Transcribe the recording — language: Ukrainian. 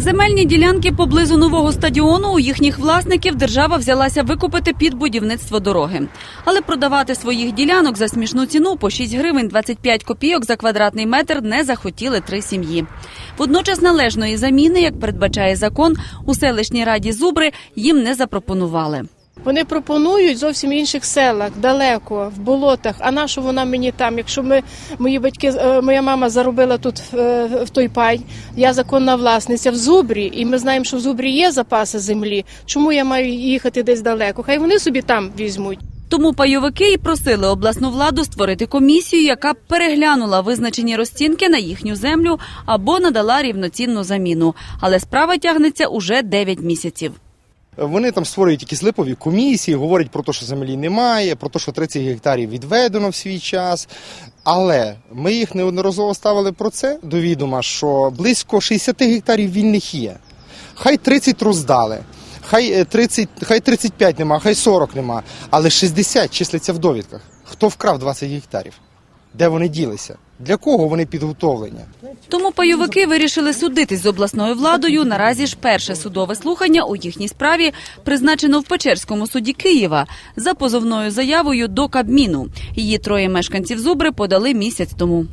Земельні ділянки поблизу нового стадіону у їхніх власників держава взялася викупити під будівництво дороги. Але продавати своїх ділянок за смішну ціну по 6 гривень 25 копійок за квадратний метр не захотіли три сім'ї. Водночас належної заміни, як передбачає закон, у селищній раді Зубри їм не запропонували. Вони пропонують зовсім інших селах, далеко, в болотах. А на що вона мені там? Якщо ми мої батьки, е, моя мама заробила тут е, в той пай, я законна власниця в Зубрі, і ми знаємо, що в Зубрі є запаси землі. Чому я маю їхати десь далеко? Хай вони собі там візьмуть. Тому пайовики і просили обласну владу створити комісію, яка переглянула визначені розцінки на їхню землю або надала рівноцінну заміну. Але справа тягнеться уже 9 місяців. Вони там створюють якісь липові комісії, говорять про те, що землі немає, про те, що 30 гектарів відведено в свій час. Але ми їх неодноразово ставили про це до відома, що близько 60 гектарів вільних є. Хай 30 роздали, хай е, 30, хай 35 нема, хай 40 нема, але 60 числиться в довідках. Хто вкрав 20 гектарів? Де вони ділися? Для кого вони підготовлені? Тому пайовики вирішили судитись з обласною владою. Наразі ж перше судове слухання у їхній справі призначено в Печерському суді Києва за позовною заявою до Кабміну. Її троє мешканців Зубри подали місяць тому.